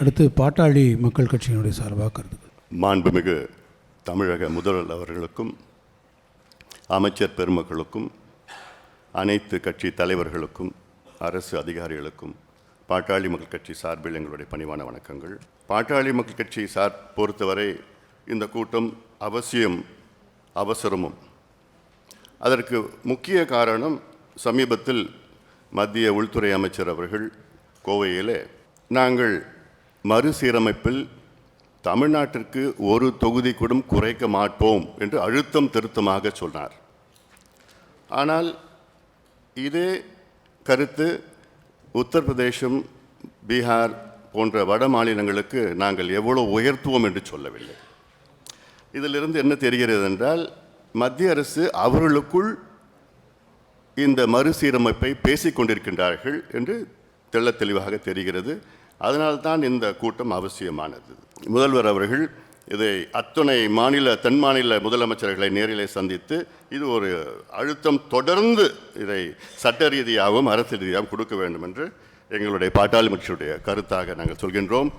அடுத்து பாட்டாளி மக்கள் கட்சியினுடைய சார்பாக கருத்துக்கள். மாண்புமிகு தமிழக முதல்வர் அவர்களுக்கும் அமைச்சர் பெருமக்களுக்கும் அனைத்து கட்சி தலைவர்களுக்கும் அரசு அதிகாரிகளுக்கும் பாட்டாளி மக்கள் கட்சி சார்பில் எங்களுடைய பணிவான வணக்கங்கள். பாட்டாளி மக்கள் கட்சி சார் பொறுத்தவரை இந்த கூட்டம் அவசியம் அவசரமும். அதற்கு முக்கிய காரணம் சமீபத்தில் மத்திய உள்துறை அமைச்சர் அவர்கள் கோவையிலே நாங்கள் மறுசீரமைப்பில் தமிழ்நாட்டிற்கு ஒரு தொகுதி கூட குறைக்க மாட்டோம் என்று அழுத்தம் திருத்தமாக சொன்னார். ஆனால் இதே கருத்து உத்தரப்பிரதேசம் பீகார் போன்ற வட மாநிலங்களுக்கு நாங்கள் எவ்வளோ உயர்த்துவோம் என்று சொல்லவில்லை. இதிலிருந்து என்ன தெரிகிறது என்றால் மத்திய அரசு அவர்களுக்குள் இந்த மறுசீரமைப்பை பேசிக்கொண்டிருக்கின்றார்கள் என்று தெள்ள தெளிவாக தெரிகிறது. அதனால்தான் இந்த கூட்டம் அவசியமானது. முதல்வர் அவர்கள் இதை அத்துணை மாநில தென் மாநில முதலமைச்சர்களை நேரிலே சந்தித்து இது ஒரு அழுத்தம் தொடர்ந்து இதை சட்ட ரீதியாகவும் அரசு ரீதியாகவும் கொடுக்க வேண்டும் என்று எங்களுடைய பாட்டாளி கட்சியுடைய கருத்தாக நாங்கள் சொல்கின்றோம்.